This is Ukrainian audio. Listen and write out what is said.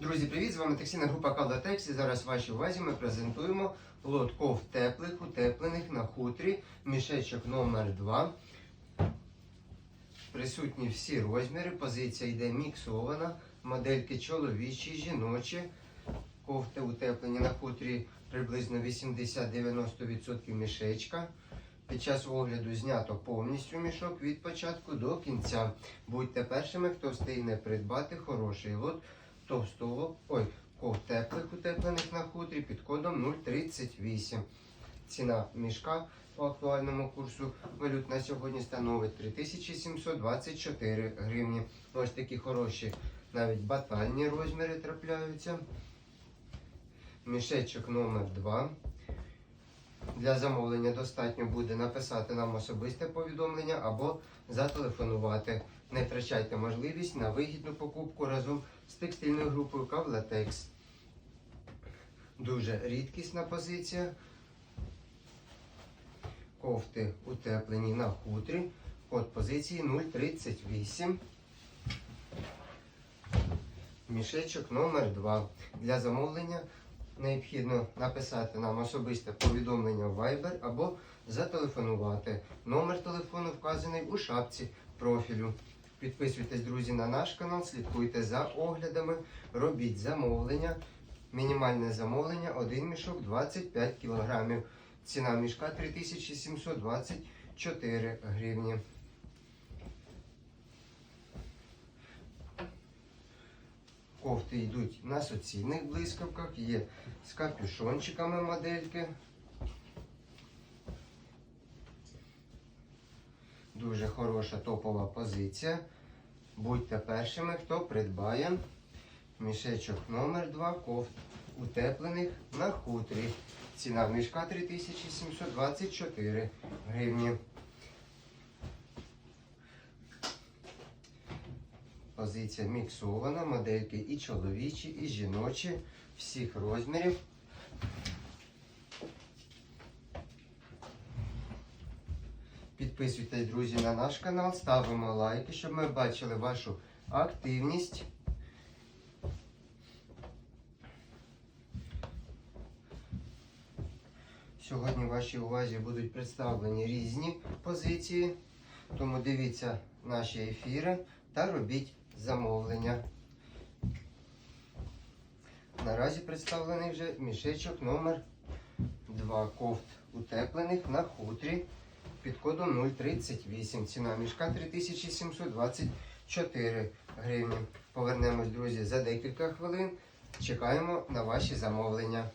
Друзі, привіт! З вами таксійна група Калатекс. І зараз вашій увазі ми презентуємо лот ков теплих, утеплених на хутрі, мішечок номер 2 Присутні всі розміри. Позиція йде міксована. Модельки чоловічі, жіночі. Кофти утеплені на хутрі приблизно 80-90% мішечка. Під час огляду знято повністю мішок від початку до кінця. Будьте першими, хто встигне придбати хороший лот товстого, ой, ков теплих утеплених на хутрі під кодом 038. Ціна мішка по актуальному курсу валют на сьогодні становить 3724 гривні. Ось такі хороші навіть батальні розміри трапляються. Мішечок номер 2. Для замовлення достатньо буде написати нам особисте повідомлення або зателефонувати. Не втрачайте можливість на вигідну покупку разом з текстильною групою Кавлатекс. Дуже рідкісна позиція. Кофти утеплені на хутрі. Код позиції 038. Мішечок номер 2. Для замовлення необхідно написати нам особисте повідомлення в Viber або зателефонувати. Номер телефону вказаний у шапці профілю. Підписуйтесь, друзі, на наш канал, слідкуйте за оглядами, робіть замовлення. Мінімальне замовлення один мішок 25 кг. Ціна мішка 3724 гривні. Кофти йдуть на суцільних блискавках, є з капюшончиками модельки. Дуже хороша топова позиція. Будьте першими, хто придбає мішечок номер 2 кофт утеплених на хутрі. Ціна мішка 3724 гривні. Позиція міксована, модельки і чоловічі, і жіночі, всіх розмірів. Підписуйтесь, друзі, на наш канал, ставимо лайки, щоб ми бачили вашу активність. Сьогодні в вашій увазі будуть представлені різні позиції, тому дивіться наші ефіри та робіть замовлення. Наразі представлений вже мішечок номер 2 кофт утеплених на хутрі під кодом 038. Ціна мішка 3724 гривні. Повернемось, друзі, за декілька хвилин. Чекаємо на ваші замовлення.